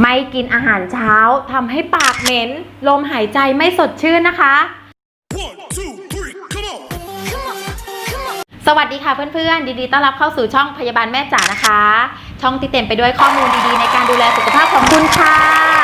ไม่กินอาหารเช้าทำให้ปากเหม็น ลมหายใจไม่สดชื่นนะคะ One, two, three, come on! สวัสดีค่ะเพื่อนๆ ดีๆ ต้อนรับเข้าสู่ช่องพยาบาลแม่จ๋านะคะ ช่องที่เต็มไปด้วยข้อมูลดีๆ ในการดูแลสุขภาพของคุณค่ะ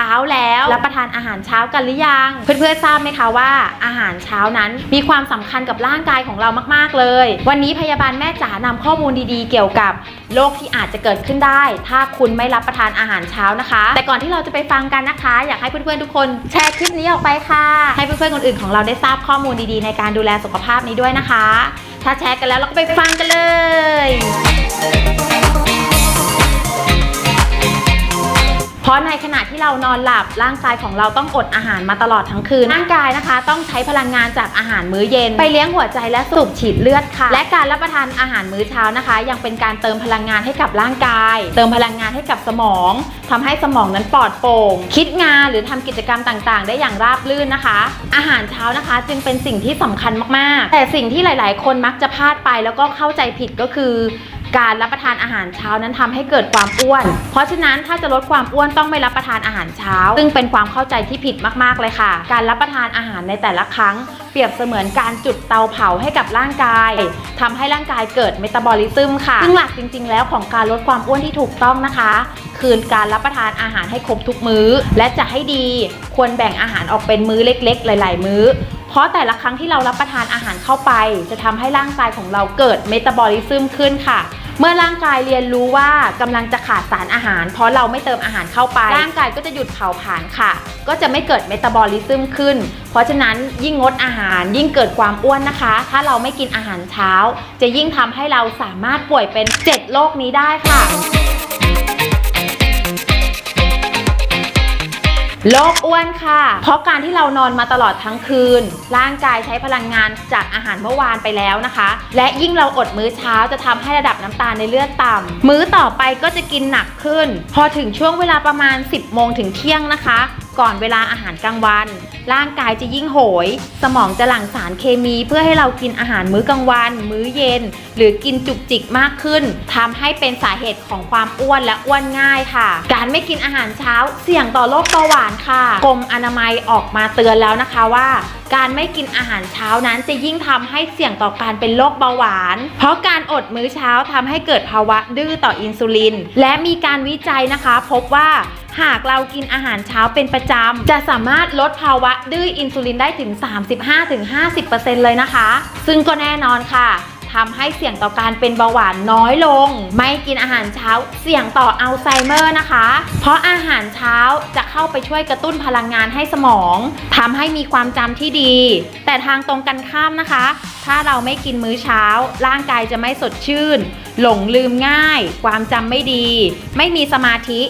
ช้าแล้วรับประทานอาหารเช้ากันหรือยัง เพื่อนๆทราบไหมคะว่าอาหารเช้านั้นมีความสำคัญกับร่างกายของเรามากๆเลย วันนี้พยาบาลแม่จ๋านำข้อมูลดีๆ เกี่ยวกับโรคที่อาจจะเกิดขึ้นได้ ถ้าคุณไม่รับประทานอาหารเช้านะคะ แต่ก่อนที่เราจะไปฟังกันนะคะ อยากให้เพื่อนๆทุกคนแชร์คลิปนี้ออกไปค่ะ ให้เพื่อนๆคนอื่นของเราได้ทราบข้อมูลดีๆ ในการดูแลสุขภาพนี้ด้วยนะคะ ถ้าแชร์กันแล้วเราก็ไปฟังกันเลย เรานอนหลับร่างกายของเราต้องอดอาหารมาตลอดทั้งคืน ร่างกายนะคะ ต้องใช้พลังงานจากอาหารมื้อเย็น ไปเลี้ยงหัวใจและสูบฉีดเลือดค่ะ และการรับประทานอาหารมื้อเช้านะคะ ยังเป็นการเติมพลังงานให้กับร่างกาย เติมพลังงานให้กับสมองทำให้สมองนั้นปลอดโปร่ง คิดงานหรือทำกิจกรรมต่างๆ ได้อย่างราบรื่นนะคะ อาหารเช้านะคะจึงเป็นสิ่งที่สำคัญมากๆ แต่สิ่งที่หลาย ๆ คนมักจะพลาดไปแล้วก็เข้าใจผิดก็คือ การรับประทานอาหารเช้านั้นทำให้เกิดความอ้วน เพราะฉะนั้นถ้าจะลดความอ้วนต้องไม่รับประทานอาหารเช้า ซึ่งเป็นความเข้าใจที่ผิดมากๆเลยค่ะ การรับประทานอาหารในแต่ละครั้ง เปรียบเสมือนการจุดเตาเผาให้กับร่างกายทำให้ร่างกายเกิดเมตาบอลิซึมค่ะ ซึ่งหลักจริง ๆ แล้วของการลดความอ้วนที่ถูกต้องนะคะ คือการรับประทานอาหารให้ครบทุกมื้อ และจะให้ดีควรแบ่งอาหารออกเป็นมื้อเล็ก ๆ หลาย ๆ มื้อ เพราะแต่ละครั้งที่เรารับประทานอาหารเข้าไป จะทำให้ร่างกายของเราเกิดเมตาบอลิซึมขึ้นค่ะ เมื่อร่างกายเรียนรู้ว่ากำลังจะขาดสารอาหาร เพราะเราไม่เติมอาหารเข้าไป ร่างกายก็จะหยุดเผาผลาญค่ะ ก็จะไม่เกิดเมตาบอลิซึมขึ้น เพราะฉะนั้นยิ่งงดอาหารยิ่งเกิดความอ้วนนะคะ ถ้าเราไม่กินอาหารเช้า จะยิ่งทำให้เราสามารถป่วยเป็น 7 โรคนี้ได้ค่ะ โรคอ้วนค่ะ เพราะการที่เรานอนมาตลอดทั้งคืน ร่างกายใช้พลังงานจากอาหารเมื่อวานไปแล้วนะคะ และยิ่งเราอดมื้อเช้าจะทำให้ระดับน้ำตาลในเลือดต่ำมื้อต่อไปก็จะกินหนักขึ้น พอถึงช่วงเวลาประมาณ 10 โมงถึงเที่ยงนะคะก่อนเวลาอาหารกลางวัน ร่างกายจะยิ่งโหย สมองจะหลั่งสารเคมีเพื่อให้เรากินอาหารมื้อกลางวัน มื้อเย็น หรือกินจุกจิกมากขึ้นทำให้เป็นสาเหตุของความอ้วนและอ้วนง่ายค่ะ การไม่กินอาหารเช้าเสี่ยงต่อโรคเบาหวานค่ะกรมอนามัยออกมาเตือนแล้วนะคะว่า การไม่กินอาหารเช้านั้นจะยิ่งทำให้เสี่ยงต่อการเป็นโรคเบาหวาน เพราะการอดมื้อเช้าทำให้เกิดภาวะดื้อต่ออินซูลิน และมีการวิจัยนะคะ พบว่าหากเรากินอาหารเช้าเป็นประจำ จะสามารถลดภาวะดื้ออินซูลินได้ถึง 35-50%เลยนะคะ ซึ่งก็แน่นอนค่ะ ทำให้เสี่ยงต่อการเป็นเบาหวานน้อยลง ไม่กินอาหารเช้าเสี่ยงต่ออัลไซเมอร์นะคะ เพราะอาหารเช้าจะเข้าไปช่วยกระตุ้นพลังงานให้สมองทำให้มีความจำที่ดี แต่ทางตรงกันข้ามนะคะ ถ้าเราไม่กินมื้อเช้า ร่างกายจะไม่สดชื่น หลงลืมง่าย ความจำไม่ดี ไม่มีสมาธิ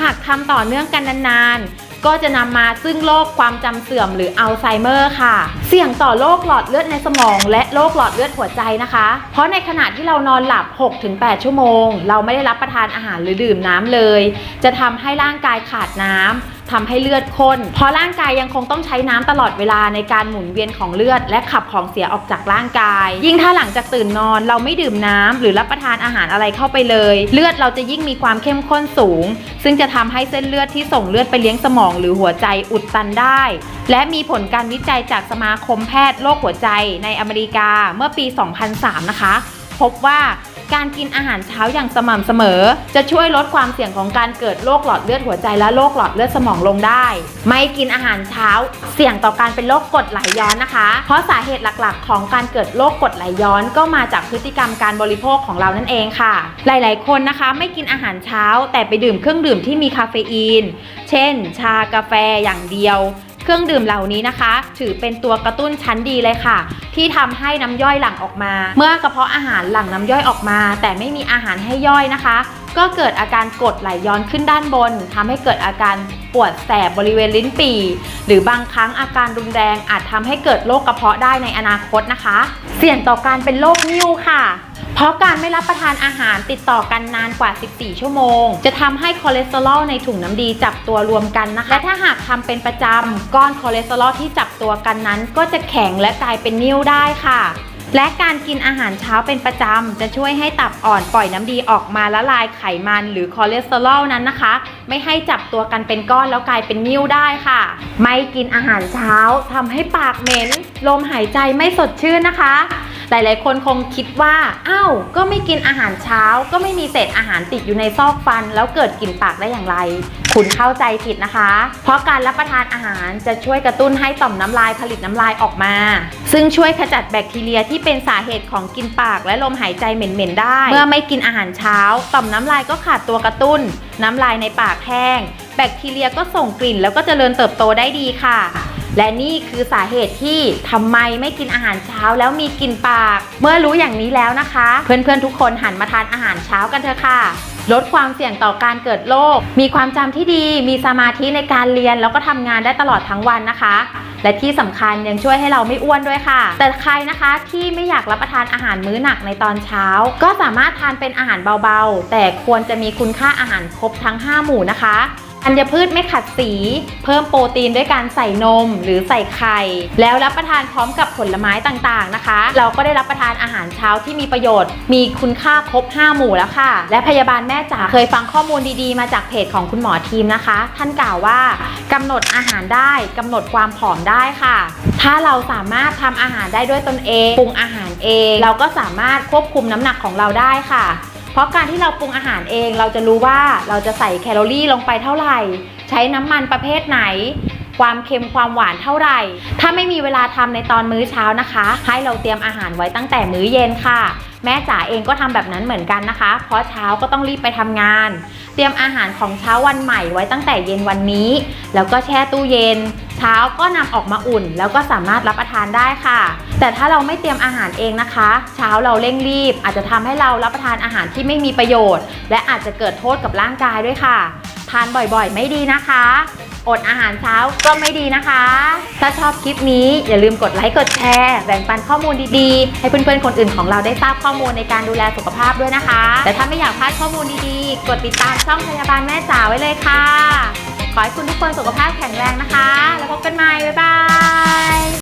หากทำต่อเนื่องกันนานๆ ก็จะนำมาซึ่งโรคความจำเสื่อมหรืออัลไซเมอร์ค่ะ เสี่ยงต่อโรคหลอดเลือดในสมอง และโรคหลอดเลือดหัวใจนะคะ เพราะในขณะที่เรานอนหลับ 6-8 ชั่วโมง เราไม่ได้รับประทานอาหารหรือดื่มน้ำเลย จะทำให้ร่างกายขาดน้ำ ทำให้เลือดข้น เพราะร่างกายยังคงต้องใช้น้ำตลอดเวลาในการหมุนเวียนของเลือด และขับของเสียออกจากร่างกาย ยิ่งถ้าหลังจากตื่นนอนเราไม่ดื่มน้ำหรือรับประทานอาหารอะไรเข้าไปเลย เลือดเราจะยิ่งมีความเข้มข้นสูง ซึ่งจะทำให้เส้นเลือดที่ส่งเลือดไปเลี้ยงสมองหรือหัวใจอุดตันได้ และมีผลการวิจัยจากสมาคมแพทย์โรคหัวใจในอเมริกาเมื่อปี 2003 นะคะ พบว่าการกินอาหารเช้าอย่างสม่ำเสมอ จะช่วยลดความเสี่ยงของการเกิดโรคหลอดเลือดหัวใจและโรคหลอดเลือดสมองลงได้ ไม่กินอาหารเช้า เสี่ยงต่อการเป็นโรคกรดไหลย้อนนะคะ เพราะสาเหตุหลักๆ ของการเกิดโรคกรดไหลย้อนก็มาจากพฤติกรรมการบริโภคของเรานั่นเองค่ะ หลาย ๆ คนนะคะ ไม่กินอาหารเช้า แต่ไปดื่มเครื่องดื่มที่มีคาเฟอีน เช่น ชากาแฟอย่างเดียว เครื่องดื่มเหล่านี้นะคะ ถือเป็นตัวกระตุ้นชั้นดีเลยค่ะ ที่ทำให้น้ำย่อยหลั่งออกมา เมื่อกระเพาะอาหารหลั่งน้ำย่อยออกมา แต่ไม่มีอาหารให้ย่อยนะคะ ก็เกิดอาการกดไหลย้อนขึ้นด้านบนทำให้เกิดอาการปวดแสบบริเวณลิ้นปี่หรือบางครั้งอาการรุนแรงอาจทำให้เกิดโรคกระเพาะได้ในอนาคตนะคะ เสี่ยงต่อการเป็นโรคนิ่วค่ะ เพราะการไม่รับประทานอาหารติดต่อกันนานกว่า 14 ชั่วโมง จะทำให้คอเลสเตอรอลในถุงน้ำดีจับตัวรวมกันนะคะ และถ้าหากทำเป็นประจำก้อนคอเลสเตอรอลที่จับตัวกันนั้น ก็จะแข็งและกลายเป็นนิ่วได้ค่ะ และการกินอาหารเช้าเป็นประจำ จะช่วยให้ตับอ่อนปล่อยน้ำดีออกมาละลายไขมันหรือคอเลสเตอรอลนั้นนะคะ ไม่ให้จับตัวกันเป็นก้อนแล้วกลายเป็นนิ่วได้ค่ะ ไม่กินอาหารเช้าทำให้ปากเหม็นลมหายใจไม่สดชื่นนะคะ หลายๆ คนคงคิดว่าอ้าวก็ไม่กินอาหารเช้า ก็ไม่มีเศษอาหารติดอยู่ในซอกฟัน แล้วเกิดกลิ่นปากได้อย่างไร คุณเข้าใจผิดนะคะ เพราะการรับประทานอาหารจะช่วยกระตุ้นให้ต่อมน้ำลายผลิตน้ำลายออกมา ซึ่งช่วยขจัดแบคทีเรียที่เป็นสาเหตุของกลินปากและลมหายใจเหม็นๆได้ เมื่อไม่กินอาหารเช้า ต่อมน้ำลายก็ขาดตัวกระตุ้น น้ำลายในปากแห้ง แบคทีเรียก็ส่งกลิ่นแล้วก็เจริญเติบโตได้ดีค่ะ และนี่คือสาเหตุที่ทำไมไม่กินอาหารเช้าแล้วมีกลิ่นปาก เมื่อรู้อย่างนี้แล้วนะคะ เพื่อนๆทุกคนหันมาทานอาหารเช้ากันเถอะค่ะลดความเสี่ยงต่อการเกิดโรค มีความจำที่ดี มีสมาธิในการเรียน แล้วก็ทำงานได้ตลอดทั้งวันนะคะ และที่สำคัญยังช่วยให้เราไม่อ้วนด้วยค่ะ แต่ใครนะคะที่ไม่อยากรับประทานอาหารมื้อหนักในตอนเช้า ก็สามารถทานเป็นอาหารเบาๆ แต่ควรจะมีคุณค่าอาหารครบทั้ง 5 หมู่นะคะ ธัญพืชไม่ขัดสี เพิ่มโปรตีนด้วยการใส่นมหรือใส่ไข่ แล้วรับประทานพร้อมกับผลไม้ต่างๆนะคะ เราก็ได้รับประทานอาหารเช้าที่มีประโยชน์ มีคุณค่าครบ 5 หมู่แล้วค่ะ และพยาบาลแม่จ๋าเคยฟังข้อมูลดีๆ มาจากเพจของคุณหมอทีมนะคะ ท่านกล่าวว่ากำหนดอาหารได้กำหนดความผอมได้ค่ะ ถ้าเราสามารถทำอาหารได้ด้วยตนเองปรุงอาหารเอง เราก็สามารถควบคุมน้ำหนักของเราได้ค่ะ เพราะการที่เราปรุงอาหารเองเราจะรู้ว่าเราจะใส่แคลอรี่ลงไปเท่าไหร่ ใช้น้ำมันประเภทไหน ความเค็มความหวานเท่าไหร่ ถ้าไม่มีเวลาทำในตอนมื้อเช้านะคะ ให้เราเตรียมอาหารไว้ตั้งแต่มื้อเย็นค่ะ แม่จ๋าเองก็ทำแบบนั้นเหมือนกันนะคะ เพราะเช้าก็ต้องรีบไปทำงาน เตรียมอาหารของเช้าวันใหม่ไว้ตั้งแต่เย็นวันนี้ แล้วก็แช่ตู้เย็น เช้าก็นำออกมาอุ่น แล้วก็สามารถรับประทานได้ค่ะ แต่ถ้าเราไม่เตรียมอาหารเองนะคะ เช้าเราเร่งรีบ อาจจะทำให้เรารับประทานอาหารที่ไม่มีประโยชน์ และอาจจะเกิดโทษกับร่างกายด้วยค่ะ ทานบ่อยๆ ไม่ดีนะคะ อดอาหารเช้าก็ไม่ดีนะคะ ถ้าชอบคลิปนี้อย่าลืมกดไลค์กดแชร์ แบ่งปันข้อมูลดีๆ ให้เพื่อนๆคนอื่นของเราได้ทราบข้อมูลในการดูแลสุขภาพด้วยนะคะ แต่ถ้าไม่อยากพลาดข้อมูลดีๆ กดติดตามช่องพยาบาลแม่จ๋าไว้เลยค่ะ ขอให้คุณทุกคนสุขภาพแข็งแรงนะคะ แล้วพบกันใหม่ บ๊ายบาย